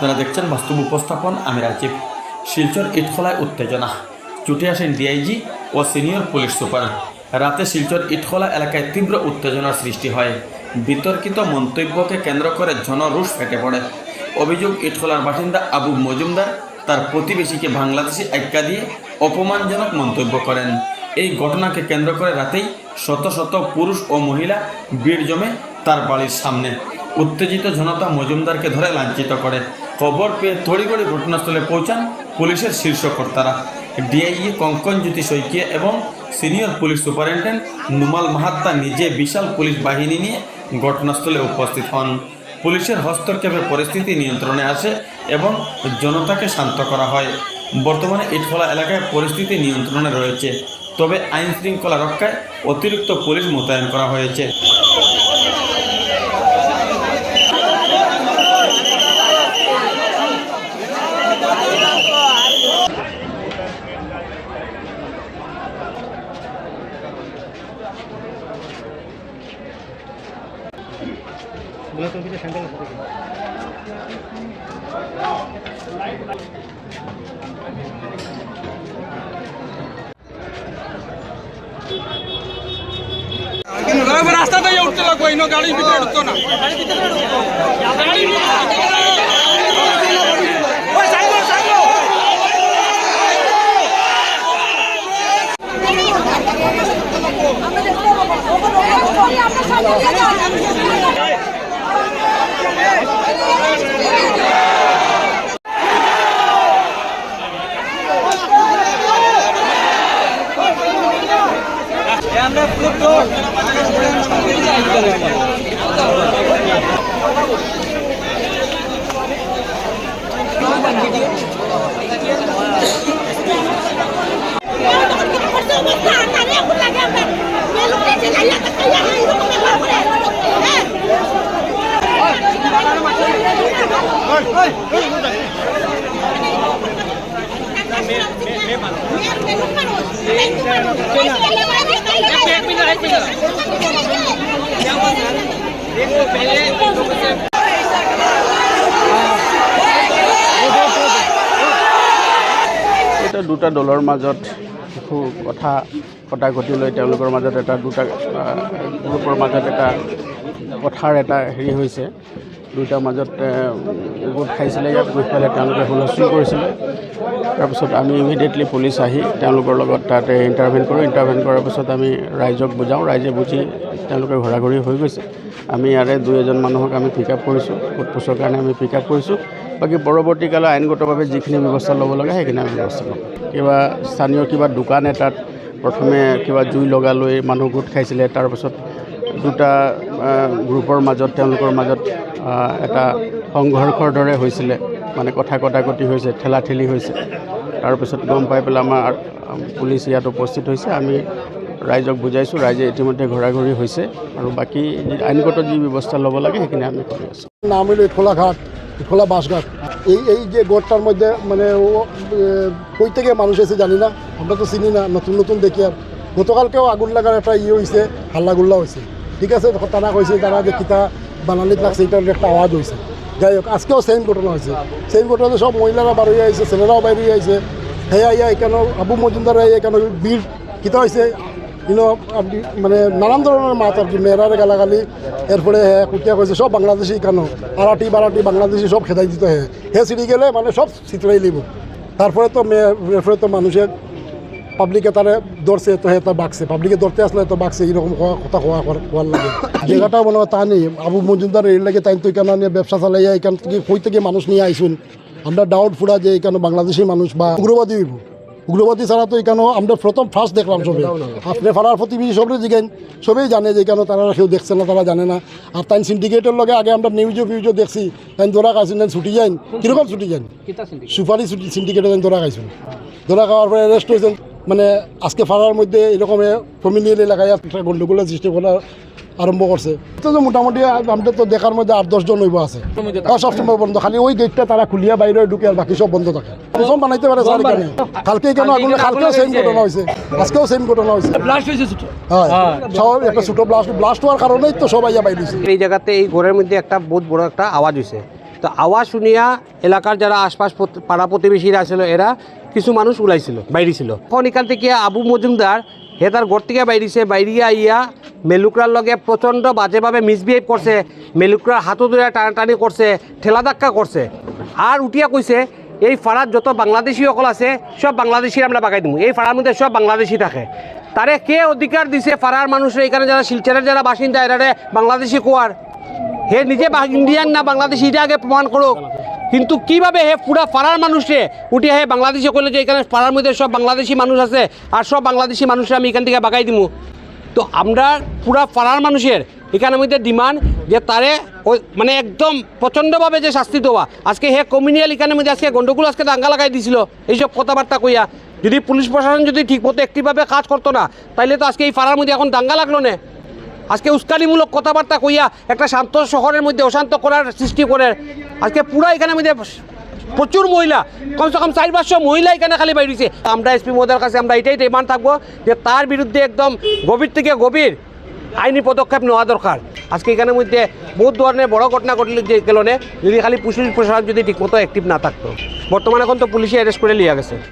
আপনারা দেখছেন বাস্তব উপস্থাপন, আমি রাজীব। শিলচর ইটখলায় উত্তেজনা। ছুটে আসেন ডিআইজি ও সিনিয়র পুলিশ সুপার। রাতে শিলচর ইটখলা এলাকায় তীব্র উত্তেজনার সৃষ্টি হয়। বিতর্কিত মন্তব্যকে কেন্দ্র করে জনরোষ ফেটে পড়ে। অভিযোগ, ইটখলার বাসিন্দা আবু মজুমদার তার প্রতিবেশীকে বাংলাদেশি আজ্ঞা দিয়ে অপমানজনক মন্তব্য করেন। এই ঘটনাকে কেন্দ্র করে রাতেই শত শত পুরুষ ও মহিলা ভিড় জমে তার বাড়ির সামনে। উত্তেজিত জনতা মজুমদারকে ধরে লাঞ্ছিত করে। খবর পেয়ে তড়িগড়ি ঘটনাস্থলে পৌঁছান পুলিশের শীর্ষ কর্তারা। ডিআইই কঙ্কন জ্যোতি শইকিয়া এবং senior police superintendent Numal Mahatta নিজে বিশাল পুলিশ বাহিনী নিয়ে ঘটনাস্থলে উপস্থিত হন। পুলিশের হস্তক্ষেপে পরিস্থিতি নিয়ন্ত্রণে আসে এবং জনতাকে শান্ত করা হয়। বর্তমানে ইটখলা এলাকায় পরিস্থিতি নিয়ন্ত্রণে রয়েছে, তবে আইন শৃঙ্খলা রক্ষায় অতিরিক্ত পুলিশ মোতায়েন করা হয়েছে। aquí no hay barastas. এক মিনিট এক মিনিট এটা দুটা দলৰ মাজত কিছু কথা কটাকটি লৈ তেওঁলোকৰ মাজত এটা দুটা গ্ৰুপৰ মাজত এটা কথাৰ এটা হেৰি হৈছে। দুটাৰ মাজত গোট খাইছিলে ইয়াত গৈ পেলাই তেওঁলোকে হুলস্থুল কৰিছিলে। তাৰপিছত আমি ইমিডিয়েটলি পুলিচ আহি তেওঁলোকৰ লগত তাতে ইণ্টাৰভেন কৰোঁ। ইণ্টাৰভেন কৰাৰ পিছত আমি ৰাইজক বুজাওঁ। ৰাইজে বুজি তেওঁলোকে ঘৰা ঘৰি হৈ গৈছে। আমি ইয়াৰে দুই এজন মানুহক আমি পিক আপ কৰিছোঁ পোছৰ কাৰণে আমি পিক আপ কৰিছোঁ। বাকী পৰৱৰ্তীকালে আইনগতভাৱে যিখিনি ব্যৱস্থা ল'ব লাগে সেইখিনি আমি ব্যৱস্থা ল'ম। কিবা স্থানীয় কিবা দোকান এটাত প্ৰথমে কিবা জুই লগালৈ মানুহ গোট খাইছিলে। তাৰপাছত দুটা গ্ৰুপৰ মাজত তেওঁলোকৰ মাজত এটা সংঘৰ্ষৰ দৰে হৈছিলে। মানে কথা কটাকটি হৈছে ঠেলা ঠেলি হৈছে। তাৰপিছত গম পাই পেলাই আমাৰ আম, পুলিচ ইয়াত উপস্থিত হৈছে। আমি ৰাইজক বুজাইছোঁ ৰাইজে ইতিমধ্যে ঘৰা ঘৰি হৈছে আৰু বাকী আইনগত যি ব্যৱস্থা ল'ব লাগে সেইখিনি আমি কৰি আছোঁ। নাম হলো ইটখোলা ঘাট ইটখোলা এই এই যে গোটটার মধ্যে মানে ও কই থেকে মানুষ এসে জানি না? আমরা তো চিনি না নতুন নতুন দেখি আর গতকালকেও আগুন লাগার একটা ইয়ে হয়েছে হাল্লাগুল্লা হয়েছে ঠিক আছে তারা কইছে তারা যে কিতা বানালিত লাগছে এটার একটা আওয়াজ হয়েছে যাই হোক, আজকেও সেম ঘটনা হয়েছে। সেম ঘটনাতে সব মহিলারা বার হয়ে আইছে, ছেলেরাও বাইরে হয়ে আইছে। হ্যাঁ ইয়া এখানে আবু মজুমদার এখানে বীর কিতা হয়েছে ইনো মানে নানান ধরনের মাছ আর কি, মেয়েরার গালাগালি, এরপরে হ্যাঁ কুটিয়া কইছে, সব বাংলাদেশি কেন? আরাটি বারাটি বাংলাদেশি সব খেদাই দিতে হ্যাঁ হে সিঁড়ি গেলে মানে সব চিত্রাই লিব। তারপরে তো মেয়ে, এরপরে তো মানুষের পাবলিকে তারে ধরছে তো তা বাকছে। পাবলিকে ধরতে আসলে তো বাকছে এরকম কথা হওয়া হওয়ার লাগে। জায়গাটা মনে হয় তা নেই। আবু মজুমদার এর লাগে তাই তো এখানে নিয়ে ব্যবসা চালাইয়া এখান থেকে কই থেকে মানুষ নিয়ে আইসুন আমরা ডাউট ফুরা যে এখানে বাংলাদেশি মানুষ বা উগ্রবাদী হইব। উগ্রবাদী ছাড়া তো এখানে আমরা প্রথম ফার্স্ট দেখলাম সবে আপনি পাড়ার প্রতিবেশী সবরে জিগাইন সবেই জানে যে এখানে তারা কেউ দেখছে না তারা জানে না। আর তাই সিন্ডিকেটের লগে আগে আমরা নিউজও ফিউজও দেখছি। তাই ধরা খাইছেন ছুটি যাইন। কীরকম ছুটি যান সুপারি ছুটি সিন্ডিকেটে তাই ধরা খাইছেন ধরা খাওয়ার পরে অ্যারেস্ট হয়েছেন মানে আজকে ফাড়ার মধ্যে এরকম ফ্যামিলিয়াল এলাকায় একটা গন্ডগোলের সৃষ্টি করা আরম্ভ করছে। তো মোটামুটি আমাদের তো দেখার মধ্যে আট দশজন হইব আছে। আর সবসময় বন্ধ খালি ওই গেটটা তারা খুলিয়া বাইরে ঢুকে আর বাকি সব বন্ধ থাকে। সব বানাইতে পারে স্যার এখানে কালকে কেন আগুন কালকেও সেম ঘটনা হয়েছে আজকেও সেম ঘটনা হয়েছে ব্লাস্ট হয়েছে হ্যাঁ। সব একটা ছোট ব্লাস্ট ব্লাস্ট হওয়ার কারণেই তো সবাই বাইরে এই জায়গাতে এই ঘরের মধ্যে একটা বহুত বড় একটা আওয়াজ হয়েছে তো আওয়াজ শুনিয়া এলাকার যারা আশপাশ পাড়া প্রতিবেশীরা ছিল এরা কিছু মানুষ ওলাইছিল বাইরেছিল তখন এখান থেকে আবু মজুমদার হে তার ঘর থেকে বাইরিছে বাইরিয়া আইয়া মেলুকরার লগে প্রচণ্ড বাজেভাবে মিসবিহেভ করছে, মেলুকরার হাতও ধরে টানাটানি করছে, ঠেলা ধাক্কা করছে। আর উঠিয়া কইছে, এই ফাড়ার যত বাংলাদেশি সকল আছে, সব বাংলাদেশি আমরা বাগাই দিব এই ফাড়ার মধ্যে সব বাংলাদেশি থাকে। তারে কে অধিকার দিছে ফাড়ার মানুষের? এখানে যারা শিলচরের যারা বাসিন্দা এরা বাংলাদেশি কোয়ার। হে নিজে ইন্ডিয়ান না বাংলাদেশি, এটা আগে প্রমাণ করুক। কিন্তু কীভাবে হে পুরা পাড়ার মানুষে উঠে হে বাংলাদেশে করলে যে এখানে পাড়ার মধ্যে সব বাংলাদেশি মানুষ আছে আর সব বাংলাদেশি মানুষরা আমি এখান থেকে বাগাই দিমু। তো আমরা পুরা পাড়ার মানুষের এখানের মধ্যে ডিমান্ড যে তারে মানে একদম প্রচণ্ডভাবে যে শাস্তি দেওয়া। আজকে হে কমিউনিয়াল এখানের মধ্যে আজকে গন্ডগোল আজকে দাঙ্গা লাগাই দিছিল, এইসব কথাবার্তা কইয়া। যদি পুলিশ প্রশাসন যদি ঠিকমতো একটিভাবে কাজ করতো না, তাইলে তো আজকে এই পাড়ার মধ্যে এখন দাঙ্গা লাগল না। আজকে উস্কানিমূলক কথাবার্তা কইয়া একটা শান্ত শহরের মধ্যে অশান্ত করার সৃষ্টি করে। আজকে পুরা এখানে মধ্যে প্রচুর মহিলা, কমসে কম চার পাঁচশো মহিলা এখানে খালি বাইরেছে আমরা এসপি মহোদয়ের কাছে আমরা এটাই ডিমান্ড থাকব যে তার বিরুদ্ধে একদম গভীর থেকে গভীর আইনি পদক্ষেপ নেওয়া দরকার। আজকে এখানের মধ্যে বহুত ধরনের বড় ঘটনা ঘটলে যে কারণে যদি খালি পুলিশ প্রশাসন যদি ঠিকমতো অ্যাক্টিভ না থাকতো। বর্তমানে এখন তো পুলিশে অ্যারেস্ট করে লিয়া গেছে।